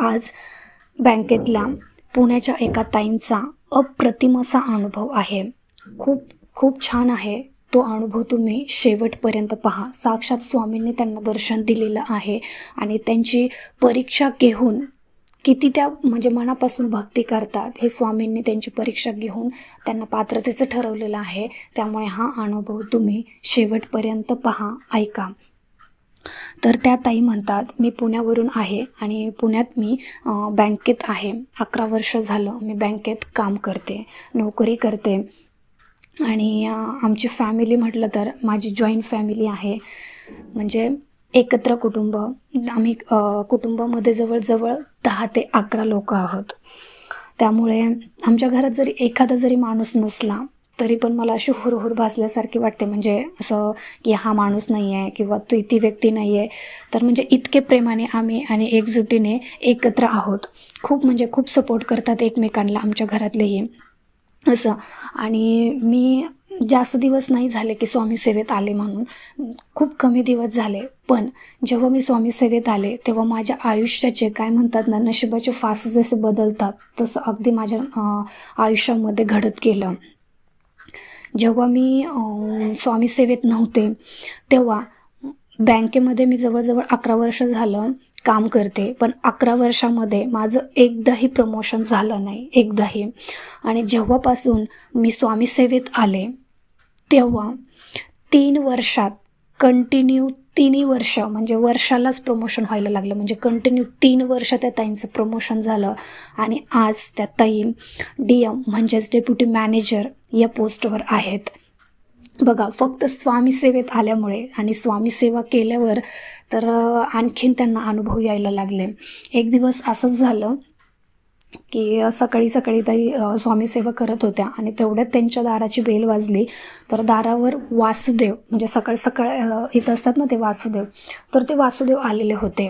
आज बँकेतल्या पुण्याच्या एका ताईंचा अप्रतिम असा अनुभव आहे. खूप खूप छान आहे. तो अनुभव तुम्ही शेवटपर्यंत पहा. साक्षात स्वामींनी त्यांना दर्शन दिलेलं आहे आणि त्यांची परीक्षा घेऊन किती त्या म्हणजे मनापासून भक्ती करतात हे स्वामींनी त्यांची परीक्षा घेऊन त्यांना पात्रतेचं ठरवलेलं आहे. त्यामुळे हा अनुभव तुम्ही शेवटपर्यंत पहा ऐका. तर त्या ताई म्हणतात मी पुण्यावरून आहे आणि पुण्यात मी बँकेत आहे. अकरा वर्ष झालं मी बँकेत काम करते नोकरी करते. आणि आमची फॅमिली म्हटलं तर माझी जॉईंट फॅमिली आहे. म्हणजे एकत्र कुटुंब. आम्ही कुटुंबामध्ये जवळजवळ दहा ते अकरा लोक आहोत. त्यामुळे आमच्या घरात जरी एखादा जरी माणूस नसला तरी पण मला अशी हुरहुर भासल्यासारखी वाटते. म्हणजे असं की हा माणूस नाही आहे किंवा तू ती व्यक्ती नाही आहे तर म्हणजे इतके प्रेमाने आम्ही आणि एकजुटीने एकत्र आहोत. खूप म्हणजे खूप सपोर्ट करतात एकमेकांना आमच्या घरातलेही. असं. आणि मी जास्त दिवस नाही झाले की स्वामी सेवेत आले म्हणून. खूप कमी दिवस झाले. पण जेव्हा मी स्वामी सेवेत आले तेव्हा माझ्या आयुष्याचे काय म्हणतात ना नशिबाचे फास जसे बदलतात तसं अगदी माझ्या आयुष्यामध्ये घडत गेलं. जेव्हा मी स्वामीसेवेत स्वामी सेवेत नव्हते तेव्हा बँकेमध्ये मी जवळजवळ अकरा वर्ष झालं काम करते. पण अकरा वर्षामध्ये माझं एकदाही प्रमोशन झालं नाही. एकदाही. आणि जेव्हापासून मी स्वामी सेवेत आले तेव्हा तीन वर्षात कंटिन्यू तिन्ही वर्ष म्हणजे वर्षालाच प्रमोशन व्हायला लागलं. म्हणजे कंटिन्यू तीन वर्ष त्या ताईंचं प्रमोशन झालं. आणि आज त्या ताई डी एम म्हणजेच डेप्युटी मॅनेजर या पोस्टवर आहेत. बघा फक्त स्वामी सेवेत आल्यामुळे आणि स्वामी सेवा केल्यावर तर आणखीन त्यांना अनुभव यायला लागले. एक दिवस असंच झालं की सकाळी सकाळी ताई स्वामीसेवा करत होत्या आणि तेवढ्यात त्यांच्या दाराची बेल वाजली. तर दारावर वासुदेव म्हणजे सकाळ सकाळ इथं असतात ना ते वासुदेव तर ते वासुदेव आलेले होते.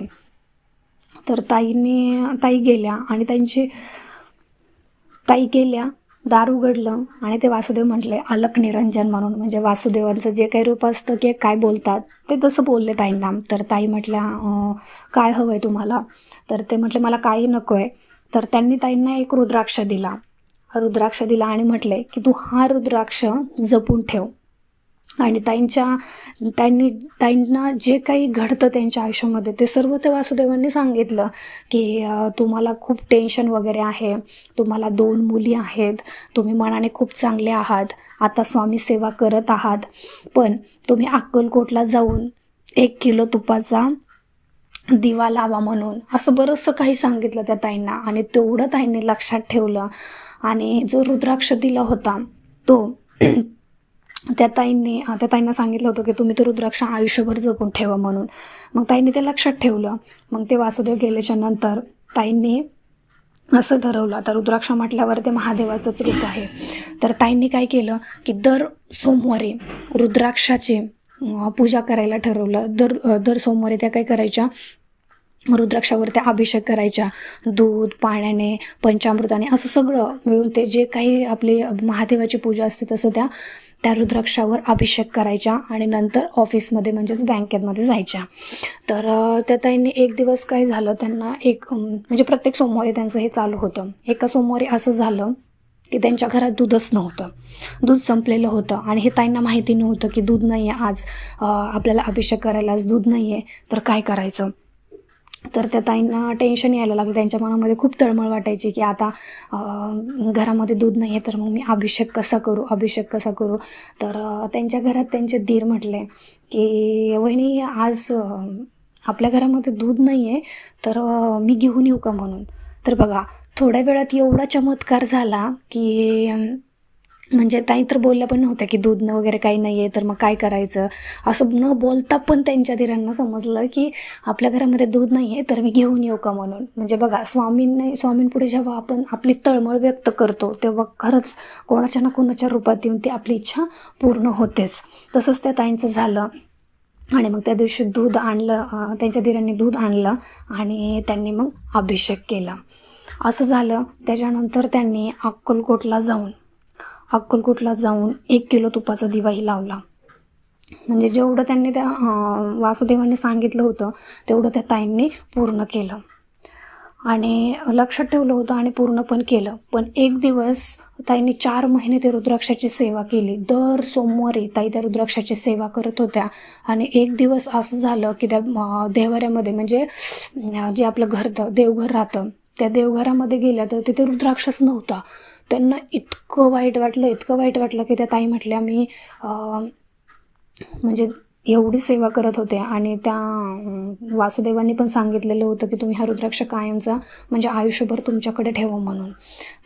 तर ताईंनी ताई गेल्या आणि त्यांची ताई गेल्या दार उघडलं आणि ते वासुदेव म्हटले अलक निरंजन म्हणून. म्हणजे वासुदेवांचं जे काही रूप असतं की काय बोलतात ते तसं बोलले ताईंना. तर ताई म्हटल्या काय हवं आहे तुम्हाला? तर ते म्हटले मला काही नको आहे तर त्यांनी ताईंना एक रुद्राक्ष दिला. रुद्राक्ष दिला आणि म्हटले की तू हा रुद्राक्ष जपून ठेव. आणि ताईंच्या त्यांनी ताईंना जे काही घडतं त्यांच्या आयुष्यामध्ये ते सर्व ते वासुदेवांनी सांगितलं की तुम्हाला खूप टेन्शन वगैरे आहे तुम्हाला दोन मुली आहेत तुम्ही मनाने खूप चांगले आहात आता स्वामी सेवा करत आहात पण तुम्ही अक्कलकोटला जाऊन एक किलो तुपाचा दिवा लावा म्हणून. असं बरंचसं काही सांगितलं त्या ताईंना आणि तेवढं ताईंनी लक्षात ठेवलं. आणि जो रुद्राक्ष दिला होता तो त्या ताईंनी त्या ताईंना सांगितलं होतं की तुम्ही तो रुद्राक्ष आयुष्यभर जपून ठेवा म्हणून. मग ताईंनी ते लक्षात ठेवलं. मग ते वासुदेव गेल्याच्यानंतर ताईंनी असं ठरवलं. आता रुद्राक्ष म्हटल्यावर ते महादेवाचंच रूप आहे. तर ताईंनी काय केलं की दर सोमवारी रुद्राक्षाची पूजा करायला ठरवलं. दर दर सोमवारी त्या काय करायच्या? रुद्राक्षावर त्या अभिषेक करायच्या. दूध पाण्याने पंचामृताने असं सगळं मिळून ते जे काही आपली महादेवाची पूजा असते तसं त्या त्या रुद्राक्षावर अभिषेक करायच्या आणि नंतर ऑफिसमध्ये म्हणजेच बँकेतमध्ये जायच्या. तर त्या ताईंनी एक दिवस काय झालं त्यांना एक म्हणजे प्रत्येक सोमवारी त्यांचं हे चालू होतं. एका सोमवारी असं झालं की त्यांच्या घरात दूधच नव्हतं. दूध संपलेलं होतं आणि हे ताईंना माहिती नव्हतं की दूध नाही आहे आज आपल्याला अभिषेक करायला आज दूध नाही आहे तर काय करायचं? तर त्या ताईंना टेन्शन यायला लागलं. त्यांच्या मनामध्ये खूप तळमळ वाटायची की आता घरामध्ये दूध नाही आहे तर मग मी अभिषेक कसा करू? अभिषेक कसा करू? तर त्यांच्या घरात त्यांचे धीर म्हटले की वहिनी आज आपल्या घरामध्ये दूध नाही आहे तर मी घेऊन येऊ का म्हणून? तर बघा थोड्या वेळात एवढा चमत्कार झाला की म्हणजे ताई तर बोलल्या पण नव्हत्या की दूध न वगैरे काही नाही आहे तर मग काय करायचं? असं न बोलता पण त्यांच्या धीरांना समजलं की आपल्या घरामध्ये दूध नाही आहे तर मी घेऊन येऊ का म्हणून? म्हणजे बघा स्वामींनी स्वामींपुढे जेव्हा आपण आपली तळमळ व्यक्त करतो तेव्हा खरंच कोणाच्या ना कोणाच्या रूपात येऊन ती आपली इच्छा पूर्ण होतेच. तसंच त्या ताईंचं झालं. आणि मग त्या दिवशी दूध आणलं त्यांच्या धीरांनी दूध आणलं आणि त्यांनी मग अभिषेक केला. असं झालं. त्याच्यानंतर त्यांनी अक्कलकोटला जाऊन अक्कलकोटला जाऊन एक किलो तुपाचा दिवाही लावला. म्हणजे जेवढं त्यांनी त्या वासुदेवाने सांगितलं होतं तेवढं त्या ताईंनी पूर्ण केलं. आणि लक्षात ठेवलं होतं आणि पूर्ण पण केलं. पण एक दिवस ताईंनी चार महिने ते रुद्राक्षाची सेवा केली. दर सोमवारी ताई त्या रुद्राक्षाची सेवा करत होत्या. आणि एक दिवस असं झालं की त्या देवाऱ्यामध्ये म्हणजे जे आपलं घर देवघर राहतं त्या देवघरामध्ये गेल्या तर तिथे रुद्राक्षच नव्हता. त्यांना इतकं वाईट वाटलं इतकं वाईट वाटलं की त्या ताई म्हटल्या मी म्हणजे एवढी सेवा करत होते. आणि त्या वासुदेवांनी पण सांगितलेलं होतं की तुम्ही हा रुद्राक्ष कायमचा म्हणजे आयुष्यभर तुमच्याकडे ठेवा म्हणून.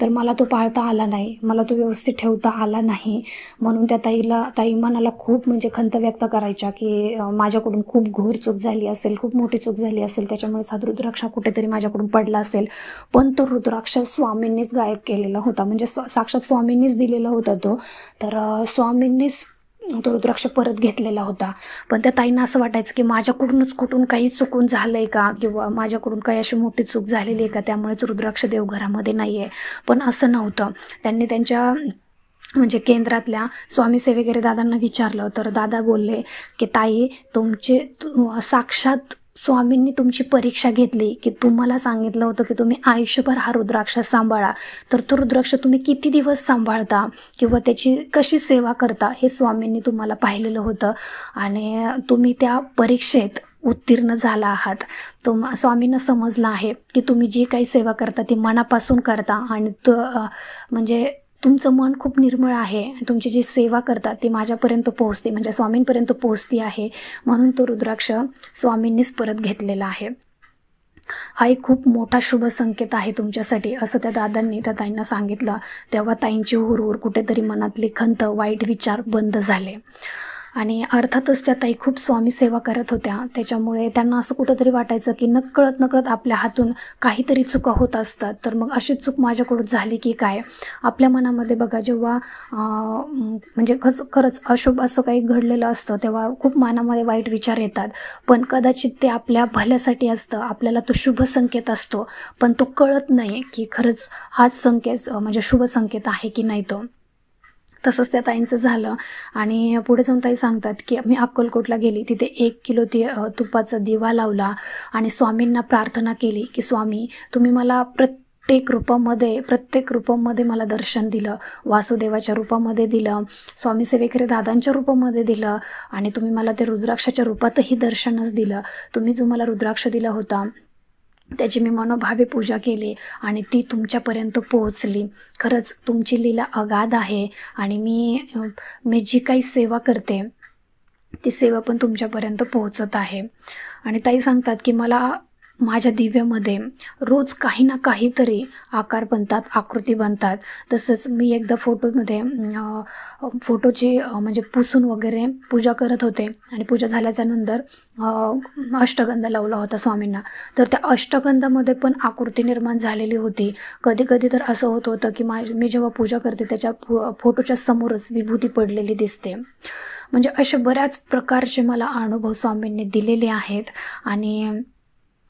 तर मला तो पाळता आला नाही. मला तो व्यवस्थित ठेवता आला नाही. म्हणून त्या ताईला ताई मनाला खूप म्हणजे खंत व्यक्त करायच्या की माझ्याकडून खूप घोर चूक झाली असेल खूप मोठी चूक झाली असेल त्याच्यामुळे हा रुद्राक्ष कुठेतरी माझ्याकडून पडला असेल. पण तो रुद्राक्ष स्वामींनीच गायब केलेला होता. म्हणजे साक्षात स्वामींनीच दिलेला होता तो. तर स्वामींनीच तो रुद्राक्ष परत घेतलेला होता. पण त्या ताईंना असं वाटायचं की माझ्याकडूनच कुठून काही चुकून झालं आहे का? किंवा माझ्याकडून काही अशी मोठी चूक झालेली आहे का? त्यामुळेच रुद्राक्ष देवघरामध्ये नाही आहे पण असं नव्हतं. त्यांनी त्यांच्या म्हणजे केंद्रातल्या स्वामी सेवेकरी दादांना विचारलं. तर दादा बोलले की ताई तुमचे साक्षात स्वामींनी तुमची परीक्षा घेतली की तुम्हाला सांगितलं होतं की तुम्ही आयुष्यभर हा रुद्राक्ष सांभाळा. तर तो रुद्राक्ष तुम्ही किती दिवस सांभाळता किंवा त्याची कशी सेवा करता हे स्वामींनी तुम्हाला पाहिलेलं होतं. आणि तुम्ही त्या परीक्षेत उत्तीर्ण झाला आहात. तुम स्वामींना समजलं आहे की तुम्ही जी काही सेवा करता ती मनापासून करता आणि तो म्हणजे तुमचं मन खूप निर्मळ आहे तुमची जी सेवा करतात ती माझ्यापर्यंत पोहोचते म्हणजे स्वामींपर्यंत पोहोचती आहे म्हणून तो रुद्राक्ष स्वामींनीच परत घेतलेला आहे. हा एक खूप मोठा शुभ संकेत आहे तुमच्यासाठी असं त्या दादांनी त्या ताईंना सांगितलं. तेव्हा ताईंची हुरहुर कुठेतरी मनातली खंत वाईट विचार बंद झाले. आणि अर्थातच त्या ताई खूप स्वामी सेवा करत होत्या. त्याच्यामुळे त्यांना असं कुठंतरी वाटायचं की नकळत नकळत आपल्या हातून काहीतरी चुका होत असतात. तर मग अशी चूक माझ्याकडून झाली की काय? आपल्या मनामध्ये बघा जेव्हा म्हणजे कसं खरंच अशुभ असं काही घडलेलं असतं तेव्हा खूप मनामध्ये वाईट विचार येतात. पण कदाचित ते आपल्या भल्यासाठी असतं. आपल्याला तो शुभ संकेत असतो. पण तो कळत नाही की खरंच हाच संकेत म्हणजे शुभ संकेत आहे की नाही तो. तसंच त्या ताईंचं झालं. आणि पुढे जाऊन ताई सांगतात की मी अक्कलकोटला गेली. तिथे एक किलो ती तुपाचा दिवा लावला आणि स्वामींना प्रार्थना केली की स्वामी तुम्ही मला प्रत्येक रूपामध्ये प्रत्येक रूपामध्ये मला दर्शन दिलं. वासुदेवाच्या रूपामध्ये दिलं. स्वामी सेवेकरी दादांच्या रूपामध्ये दिलं. आणि तुम्ही मला ते रुद्राक्षाच्या रूपातही दर्शनच दिलं. तुम्ही जो मला रुद्राक्ष दिला होता त्याची मी मनोभावे पूजा केली आणि ती तुमच्यापर्यंत पोहोचली. खरंच तुमची लीला अगाध आहे आणि मी मी जी काही सेवा करते ती सेवा पण तुमच्यापर्यंत पोहोचत आहे. आणि ताई सांगतात की मला माझ्या दिव्यामध्ये रोज काही ना काहीतरी आकार बनतात आकृती बनतात. तसंच मी एकदा फोटोमध्ये फोटोची म्हणजे पुसून वगैरे पूजा करत होते. आणि पूजा झाल्याच्यानंतर अष्टगंध लावला होता स्वामींना. तर त्या अष्टगंधामध्ये पण आकृती निर्माण झालेली होती. कधी कधी तर असं होत होतं की माझ मी जेव्हा पूजा करते त्याच्या फोटोच्या समोरच विभूती पडलेली दिसते. म्हणजे असे बऱ्याच प्रकारचे मला अनुभव स्वामींनी दिलेले आहेत. आणि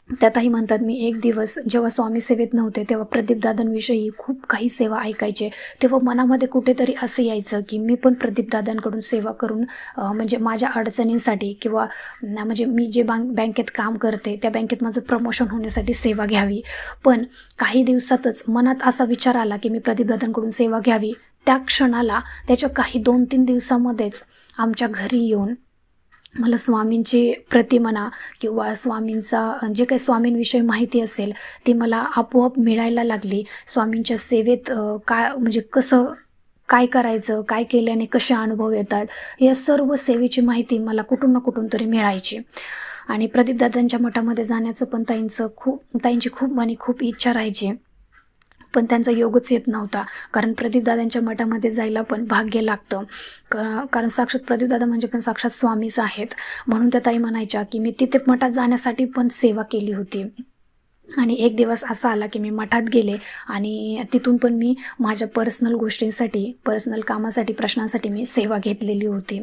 त्यातही म्हणतात मी एक दिवस जेव्हा स्वामी सेवेत नव्हते तेव्हा प्रदीपदादांविषयी खूप काही सेवा ऐकायचे. तेव्हा मनामध्ये कुठेतरी असं यायचं की मी पण प्रदीपदादांकडून सेवा करून म्हणजे माझ्या अडचणींसाठी किंवा म्हणजे मी जे बँक बँकेत काम करते त्या बँकेत माझं प्रमोशन होण्यासाठी सेवा घ्यावी. पण काही दिवसातच मनात असा विचार आला की मी प्रदीपदादांकडून सेवा घ्यावी. त्या क्षणाला त्याच्या काही दोन तीन दिवसामध्येच आमच्या घरी येऊन मला स्वामींची प्रतिमना किंवा स्वामींचा जे काही स्वामींविषयी माहिती असेल ती मला आपोआप मिळायला लागली. स्वामींच्या सेवेत काय म्हणजे कसं काय करायचं काय केल्याने कसे अनुभव येतात या सर्व सेवेची माहिती मला कुठून ना कुठून तरी मिळायची. आणि प्रदीपदादांच्या मठामध्ये जाण्याचं पण ताईंचं खूप ताईंची खूप आणि खूप इच्छा राहायची. पण त्यांचा योगच येत नव्हता. कारण प्रदीपदादांच्या मठामध्ये जायला पण भाग्य लागतं. क कारण साक्षात प्रदीपदादा म्हणजे पण साक्षात स्वामीच आहेत. म्हणून त्या ताई म्हणायच्या की मी तिथे मठात जाण्यासाठी पण सेवा केली होती. आणि एक दिवस असा आला की मी मठात गेले आणि तिथून पण मी माझ्या पर्सनल गोष्टींसाठी पर्सनल कामासाठी प्रश्नांसाठी मी सेवा घेतलेली होती.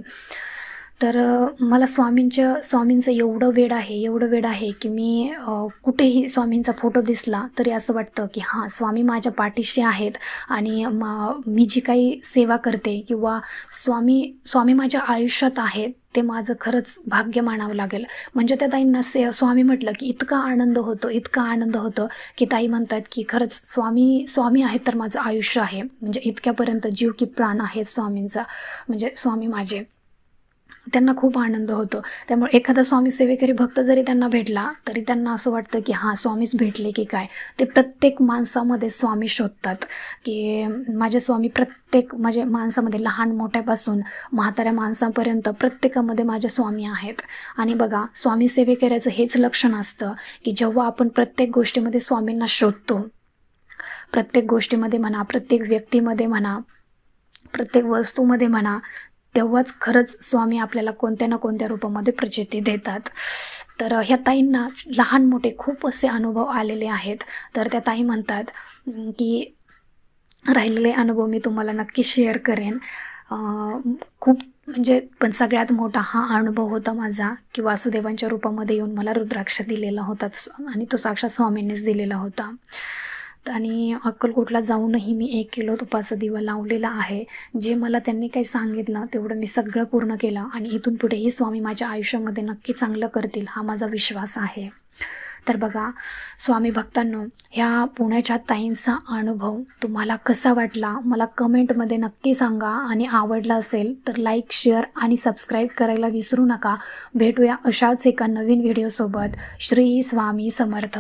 तर मला स्वामींच्या स्वामींचं एवढं वेड आहे एवढं वेड आहे की मी कुठेही स्वामींचा फोटो दिसला तरी असं वाटतं की हां स्वामी माझ्या पाठीशी आहेत आणि म मी जी काही सेवा करते किंवा स्वामी स्वामी माझ्या आयुष्यात आहेत ते माझं खरंच भाग्य मानावं लागेल. म्हणजे त्या ताईंना से स्वामी म्हटलं की इतका आनंद होतो इतका आनंद होतो की ताई म्हणतात की खरंच स्वामी स्वामी आहेत तर माझं आयुष्य आहे. म्हणजे इतक्यापर्यंत जीव की प्राण आहेत स्वामींचा. म्हणजे स्वामी माझे. त्यांना खूप आनंद होतो. त्यामुळे एखादा स्वामी सेवेकरी भक्त जरी त्यांना भेटला तरी त्यांना असं वाटतं की हां स्वामीच भेटले की काय? ते प्रत्येक माणसामध्ये स्वामी शोधतात. की माझे स्वामी प्रत्येक माझ्या माणसामध्ये लहान मोठ्यापासून म्हाताऱ्या माणसापर्यंत प्रत्येकामध्ये माझे स्वामी आहेत. आणि बघा स्वामी सेवेकऱ्याचं हेच लक्षण असतं की जेव्हा आपण प्रत्येक गोष्टीमध्ये स्वामींना शोधतो प्रत्येक गोष्टीमध्ये म्हणा प्रत्येक व्यक्तीमध्ये म्हणा प्रत्येक वस्तूमध्ये म्हणा तेव्हाच खरंच स्वामी आपल्याला कोणत्या ना कोणत्या रूपामध्ये प्रचिती देतात. तर ह्या ताईंना लहान मोठे खूप असे अनुभव आलेले आहेत. तर त्या ताई म्हणतात की राहिलेले अनुभव मी तुम्हाला नक्की शेअर करेन. खूप म्हणजे पण सगळ्यात मोठा हा अनुभव होता माझा की वासुदेवांच्या रूपामध्ये येऊन मला रुद्राक्ष दिलेला होता. आणि तो साक्षात स्वामींनीच दिलेला होता. आणि अक्कलकोटला जाऊनही मी एक किलो तुपाचा दिवा लावलेला आहे. जे मला त्यांनी काही सांगितलं तेवढं मी सगळं पूर्ण केलं आणि इथून पुढेही स्वामी माझ्या आयुष्यामध्ये नक्की चांगलं करतील हा माझा विश्वास आहे. तर बघा स्वामी भक्तांनो ह्या पुण्याच्या ताईंचा अनुभव तुम्हाला कसा वाटला? मला कमेंटमध्ये नक्की सांगा. आणि आवडला असेल तर लाईक शेअर आणि सबस्क्राईब करायला विसरू नका. भेटूया अशाच एका नवीन व्हिडिओसोबत. श्री स्वामी समर्थ.